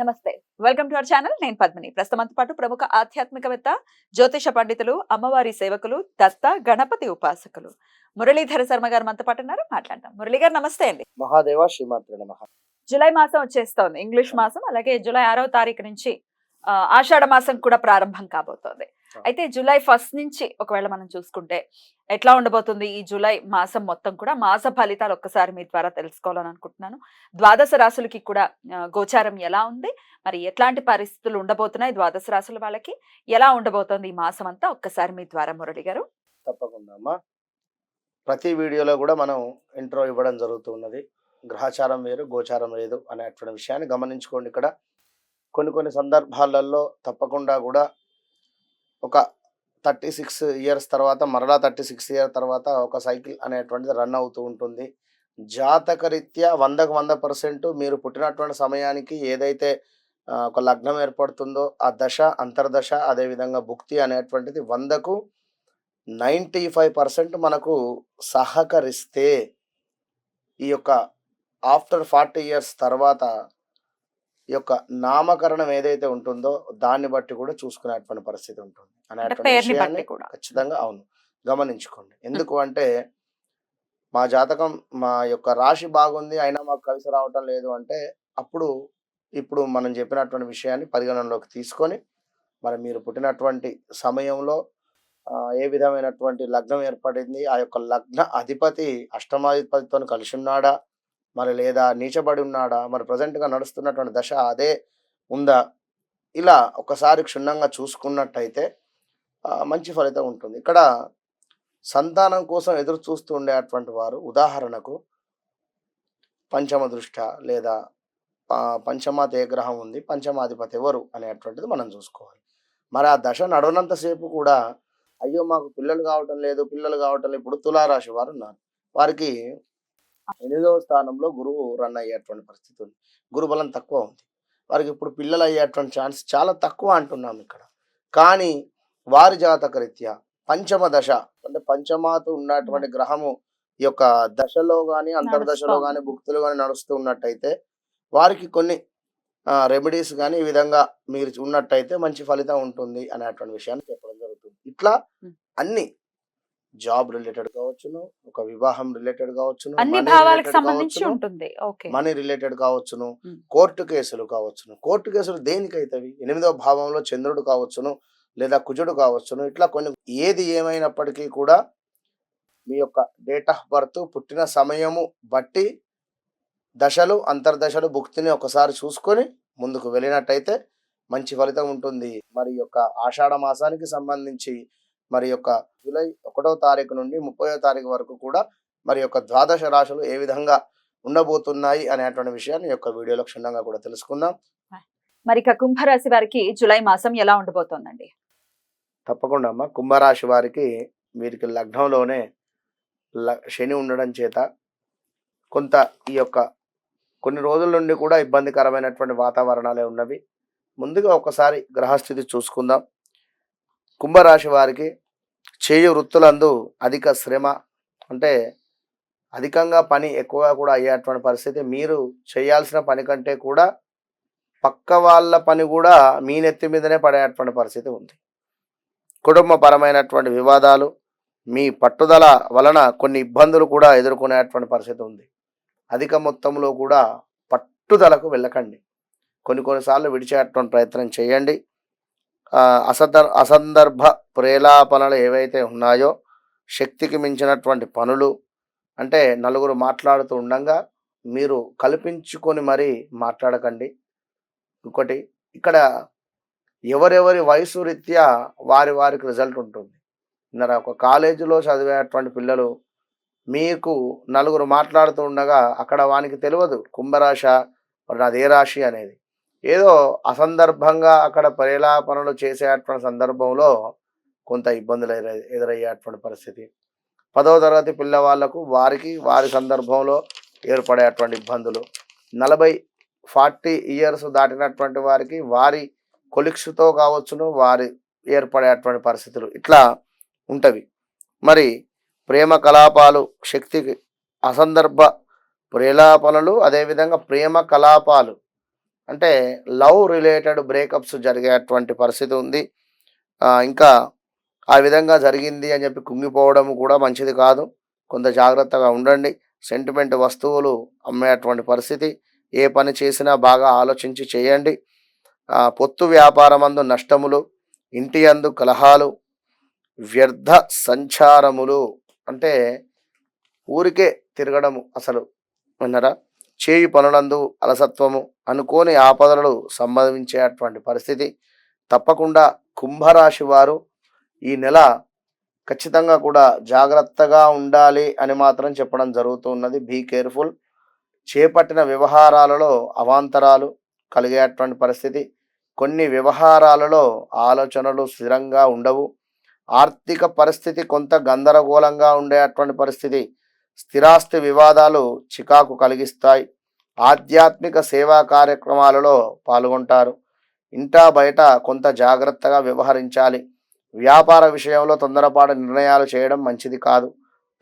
నమస్తే. Welcome to our channel నేను పద్మిని. ప్రస్తుతంతో పాటు ప్రముఖ ఆధ్యాత్మికవేత్త జ్యోతిష పండితులు అమ్మవారి సేవకులు దత్త గణపతి ఉపాసకులు. మురళీధర శర్మ గారు మనతో పాటు ఉన్నారు. మాట్లాడదాం. మురళి గారు నమస్తే అండి. మహాదేవ శ్రీమాత్రి నమ. జూలై మాసం వచ్చేస్తోంది. ఇంగ్లీష్ మాసం అలాగే జూలై ఆరవ తారీఖు నుంచి ఆషాఢ మాసం కూడా ప్రారంభం కాబోతోంది. అయితే జూలై ఫస్ట్ నుంచి ఒకవేళ మనం చూసుకుంటే ఎట్లా ఉండబోతుంది ఈ జూలై మాసం మొత్తం కూడా మాస ఫలితాలు ఒక్కసారి మీ ద్వారా తెలుసుకోవాలని అనుకుంటున్నాను ద్వాదశ రాశులకి కూడా గోచారం ఎలా ఉంది? మరి ఎట్లాంటి పరిస్థితులు ఉండబోతున్నాయి ద్వాదశ రాశుల వాళ్ళకి? ఎలా ఉండబోతోంది ఈ మాసం అంతా? ఒక్కసారి మీ ద్వారా మురళి గారు. తప్పకుండా అమ్మా. ప్రతి వీడియోలో కూడా మనం ఇంట్రో ఇవ్వడం జరుగుతున్నది. గ్రహచారం వేరు గోచారం లేదు అనేటువంటి విషయాన్ని గమనించుకోండి ఇక్కడ. కొన్ని కొన్ని సందర్భాలలో తప్పకుండా కూడా ఒక థర్టీ సిక్స్ ఇయర్స్ తర్వాత మరలా థర్టీ సిక్స్ ఇయర్ తర్వాత ఒక సైకిల్ అనేటువంటిది రన్ అవుతూ ఉంటుంది. జాతకరీత్యా వందకు వంద పర్సెంట్ మీరు పుట్టినటువంటి సమయానికి ఏదైతే ఒక లగ్నం ఏర్పడుతుందో ఆ దశ అంతర్దశ అదేవిధంగా భుక్తి అనేటువంటిది వందకు నైంటీ ఫైవ్ పర్సెంట్ మనకు సహకరిస్తే ఈ యొక్క ఆఫ్టర్ ఫార్టీ ఇయర్స్ తర్వాత ఈ యొక్క నామకరణం ఏదైతే ఉంటుందో దాన్ని బట్టి కూడా చూసుకునేటువంటి పరిస్థితి ఉంటుంది. అనేటువంటి విషయాన్ని ఖచ్చితంగా అవును. గమనించుకోండి. ఎందుకు అంటే మా జాతకం మా యొక్క రాశి బాగుంది అయినా మాకు కలిసి రావటం లేదు అంటే అప్పుడు ఇప్పుడు మనం చెప్పినటువంటి విషయాన్ని పరిగణనలోకి తీసుకొని మరి మీరు పుట్టినటువంటి సమయంలో ఏ విధమైనటువంటి లగ్నం ఏర్పడింది ఆ యొక్క లగ్న అధిపతి అష్టమాధిపతితో కలిసి ఉన్నాడా మరి లేదా నీచబడి ఉన్నాడా మరి ప్రజెంట్గా నడుస్తున్నటువంటి దశ అదే ఉందా? ఇలా ఒకసారి క్షుణ్ణంగా చూసుకున్నట్టయితే మంచి ఫలితం ఉంటుంది. ఇక్కడ సంతానం కోసం ఎదురు చూస్తూ ఉండేటువంటి వారు ఉదాహరణకు పంచమ దృష్ట లేదా పంచమాత ఏ గ్రహం ఉంది పంచమాధిపతి ఎవరు అనేటువంటిది మనం చూసుకోవాలి. మరి ఆ దశ నడవనంతసేపు కూడా అయ్యో మాకు పిల్లలు కావటం లేదు పిల్లలు కావటం లేదు ఇప్పుడు తులారాశి వారు ఉన్నారు. వారికి ఎనిమిదవ స్థానంలో గురువు రన్ అయ్యేటువంటి పరిస్థితి ఉంది. గురు బలం తక్కువ ఉంది. వారికి ఇప్పుడు పిల్లలు అయ్యేటువంటి ఛాన్స్ చాలా తక్కువ అంటున్నాం ఇక్కడ. కానీ వారి జాతక రీత్యా పంచమ దశ అంటే పంచమాత ఉన్నటువంటి గ్రహము ఈ యొక్క దశలో గాని అంతర్దశలో. గాని భుక్తులు గాని నడుస్తూ ఉన్నట్టయితే వారికి కొన్ని రెమెడీస్ కానీ ఈ విధంగా మీరు ఉన్నట్టయితే మంచి ఫలితం ఉంటుంది అనేటువంటి విషయాన్ని చెప్పడం జరుగుతుంది. ఇట్లా. అన్ని జాబ్ రిలేటెడ్ కావచ్చును ఒక వివాహం రిలేటెడ్ కావచ్చును అన్ని భావాలకు సంబంధించి ఉంటుంది. మనీ రిలేటెడ్ కావచ్చును. కోర్టు కేసులు కావచ్చును. కోర్టు కేసులు దేనికైతవి ఎనిమిదవ భావంలో చంద్రుడు కావచ్చును లేదా కుజుడు కావచ్చును. ఇట్లా కొన్ని ఏది ఏమైనప్పటికీ కూడా మీ యొక్క డేట్ ఆఫ్ బర్త్ పుట్టిన సమయము బట్టి దశలు అంతర్దశలు భుక్తిని ఒకసారి చూసుకొని ముందుకు వెళ్ళినట్టయితే మంచి ఫలితం ఉంటుంది. మరి యొక్క ఆషాఢ మాసానికి సంబంధించి మరి యొక్క జూలై ఒకటో తారీఖు నుండి ముప్పయో తారీఖు వరకు కూడా మరి యొక్క ద్వాదశ రాశులు ఏ విధంగా ఉండబోతున్నాయి అనేటువంటి విషయాన్ని యొక్క వీడియోలో క్షుణ్ణంగా కూడా తెలుసుకుందాం. మరి ఇక కుంభరాశి వారికి జూలై మాసం ఎలా ఉండబోతోందండి? తప్పకుండా అమ్మ. కుంభరాశి వారికి వీరికి లగ్నంలోనే శని ఉండడం చేత కొంత ఈ యొక్క కొన్ని రోజుల నుండి కూడా ఇబ్బందికరమైనటువంటి వాతావరణాలే ఉన్నవి. ముందుగా ఒకసారి గ్రహస్థితి చూసుకుందాం. కుంభరాశి వారికి చేయు వృత్తులందు అధిక శ్రమ అంటే అధికంగా పని ఎక్కువగా కూడా అయ్యేటువంటి పరిస్థితి. మీరు చేయాల్సిన పని కంటే కూడా పక్క వాళ్ళ పని కూడా మీ నెత్తి మీదనే పడేటువంటి పరిస్థితి ఉంది. కుటుంబపరమైనటువంటి వివాదాలు మీ పట్టుదల వలన కొన్ని ఇబ్బందులు కూడా ఎదుర్కొనేటువంటి పరిస్థితి ఉంది. అధిక మొత్తంలో కూడా పట్టుదలకు వెళ్ళకండి. కొన్ని కొన్నిసార్లు విడిచేటువంటి ప్రయత్నం చేయండి. అసదర్ అసందర్భ ప్రేలాపనలు ఏవైతే ఉన్నాయో శక్తికి మించినటువంటి పనులు అంటే నలుగురు మాట్లాడుతూ ఉండగా మీరు కల్పించుకొని మరీ మాట్లాడకండి. ఇంకోటి ఇక్కడ ఎవరెవరి వయసు రీత్యా వారి వారికి రిజల్ట్ ఉంటుంది. ఇందర ఒక కాలేజీలో చదివేటువంటి పిల్లలు మీకు నలుగురు మాట్లాడుతూ ఉండగా అక్కడ వానికి తెలియదు కుంభరాశ మరి నాది ఏ రాశి అనేది. ఏదో అసందర్భంగా అక్కడ పరిలాపనలు చేసేటువంటి సందర్భంలో కొంత ఇబ్బందులు ఎదురై- ఎదురయ్యేటువంటి పరిస్థితి. పదవ తరగతి పిల్లవాళ్ళకు వారికి వారి సందర్భంలో ఏర్పడేటువంటి ఇబ్బందులు. నలభై ఫార్టీ ఇయర్స్ దాటినటువంటి వారికి వారి కొలిక్స్తో కావచ్చును వారి ఏర్పడేటువంటి పరిస్థితులు ఇట్లా ఉంటవి. మరి ప్రేమ కలాపాలు శక్తికి అసందర్భ ప్రేలాపనలు అదేవిధంగా ప్రేమ కలాపాలు అంటే లవ్ రిలేటెడ్ బ్రేకప్స్ జరిగేటువంటి పరిస్థితి ఉంది. ఇంకా ఆ విధంగా జరిగింది అని చెప్పి కుంగిపోవడం కూడా మంచిది కాదు. కొంత జాగ్రత్తగా ఉండండి. సెంటిమెంట్ వస్తువులు అమ్మేటువంటి పరిస్థితి. ఏ పని చేసినా బాగా ఆలోచించి చేయండి. పొత్తు వ్యాపారమందు నష్టములు ఇంటి అందు కలహాలు వ్యర్థ సంచారములు అంటే ఊరికే తిరగడము అసలు. విన్నారా? చేయి పనులందు అలసత్వము అనుకోని ఆపదలు సంభవించేటువంటి పరిస్థితి. తప్పకుండా కుంభరాశి వారు ఈ నెల ఖచ్చితంగా కూడా జాగ్రత్తగా ఉండాలి అని మాత్రం చెప్పడం జరుగుతున్నది బీ కేర్ఫుల్. చేపట్టిన వ్యవహారాలలో అవాంతరాలు కలిగేటువంటి పరిస్థితి. కొన్ని వ్యవహారాలలో ఆలోచనలు స్థిరంగా ఉండవు. ఆర్థిక పరిస్థితి కొంత గందరగోళంగా ఉండేటువంటి పరిస్థితి. స్థిరాస్తి వివాదాలు చికాకు కలిగిస్తాయి. ఆధ్యాత్మిక సేవా కార్యక్రమాలలో పాల్గొంటారు. ఇంటా బయట కొంత జాగ్రత్తగా వ్యవహరించాలి. వ్యాపార విషయంలో తొందరపాటు నిర్ణయాలు చేయడం మంచిది కాదు.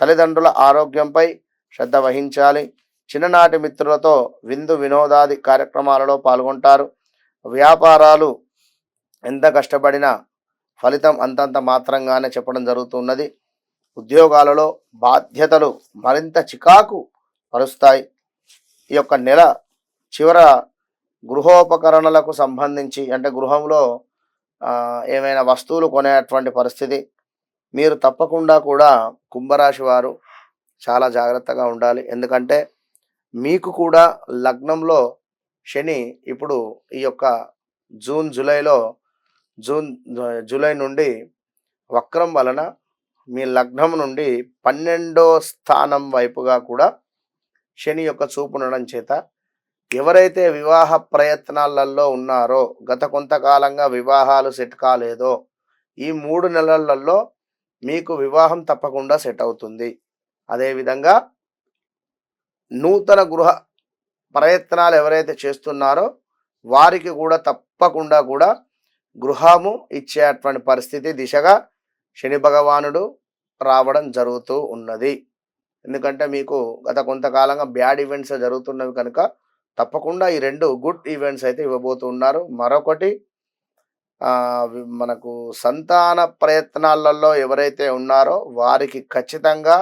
తల్లిదండ్రుల ఆరోగ్యంపై శ్రద్ధ వహించాలి. చిన్ననాటి మిత్రులతో విందు వినోదాది కార్యక్రమాలలో పాల్గొంటారు. వ్యాపారాలు ఎంత కష్టపడినా ఫలితం అంతంత మాత్రంగానే చెప్పడం జరుగుతున్నది. ఉద్యోగాలలో బాధ్యతలు మరింత చికాకు పరుస్తాయి. ఈ యొక్క నెల చివర గృహోపకరణలకు సంబంధించి అంటే గృహంలో ఏమైనా వస్తువులు కొనేటువంటి పరిస్థితి మీరు తప్పకుండా కూడా కుంభరాశి వారు చాలా జాగ్రత్తగా ఉండాలి. ఎందుకంటే మీకు కూడా లగ్నంలో శని ఇప్పుడు ఈ యొక్క జూన్ జూలైలో జూన్ జూలై నుండి వక్రం వలన మీ లగ్నం నుండి పన్నెండో స్థానం వైపుగా కూడా శని యొక్క చూపు ఉండడం చేత ఎవరైతే వివాహ ప్రయత్నాలలో ఉన్నారో గత కొంతకాలంగా వివాహాలు సెట్ కాలేదో ఈ మూడు నెలలలో మీకు వివాహం తప్పకుండా సెట్ అవుతుంది. అదేవిధంగా నూతన గృహ ప్రయత్నాలు ఎవరైతే చేస్తున్నారో వారికి కూడా తప్పకుండా కూడా గృహము ఇచ్చేటువంటి పరిస్థితి దిశగా శని భగవానుడు రావడం జరుగుతూ ఉన్నది. ఎందుకంటే మీకు గత కొంతకాలంగా బ్యాడ్ ఈవెంట్స్ జరుగుతున్నవి కనుక తప్పకుండా ఈ రెండు గుడ్ ఈవెంట్స్ అయితే ఇవ్వబోతున్నారు. మరొకటి మనకు సంతాన ప్రయత్నాలలో ఎవరైతే ఉన్నారో వారికి ఖచ్చితంగా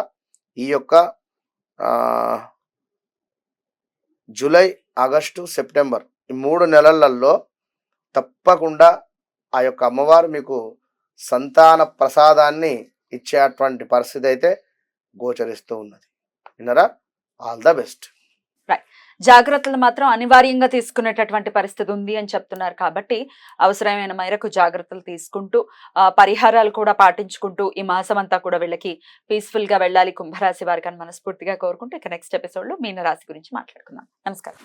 ఈ యొక్క జూలై ఆగస్టు సెప్టెంబర్ ఈ మూడు నెలలలో తప్పకుండా ఆ యొక్క అమ్మవారు మీకు సంతాన ప్రసాదాన్ని ఇచ్చేటువంటి పరిస్థితి అయితే గోచరిస్తూ ఉన్నది. విన్నరా? All the best. జాగ్రత్తలు మాత్రం అనివార్యంగా తీసుకునేటటువంటి పరిస్థితి ఉంది అని చెప్తున్నారు కాబట్టి అవసరమైన మేరకు జాగ్రత్తలు తీసుకుంటూ పరిహారాలు కూడా పాటించుకుంటూ ఈ మాసం అంతా కూడా వీళ్ళకి పీస్ఫుల్గా వెళ్ళాలి కుంభరాశి వారికి అని మనస్ఫూర్తిగా కోరుకుంటూ ఇక నెక్స్ట్ ఎపిసోడ్లో మీనరాశి గురించి మాట్లాడుకుందాం. నమస్కారం.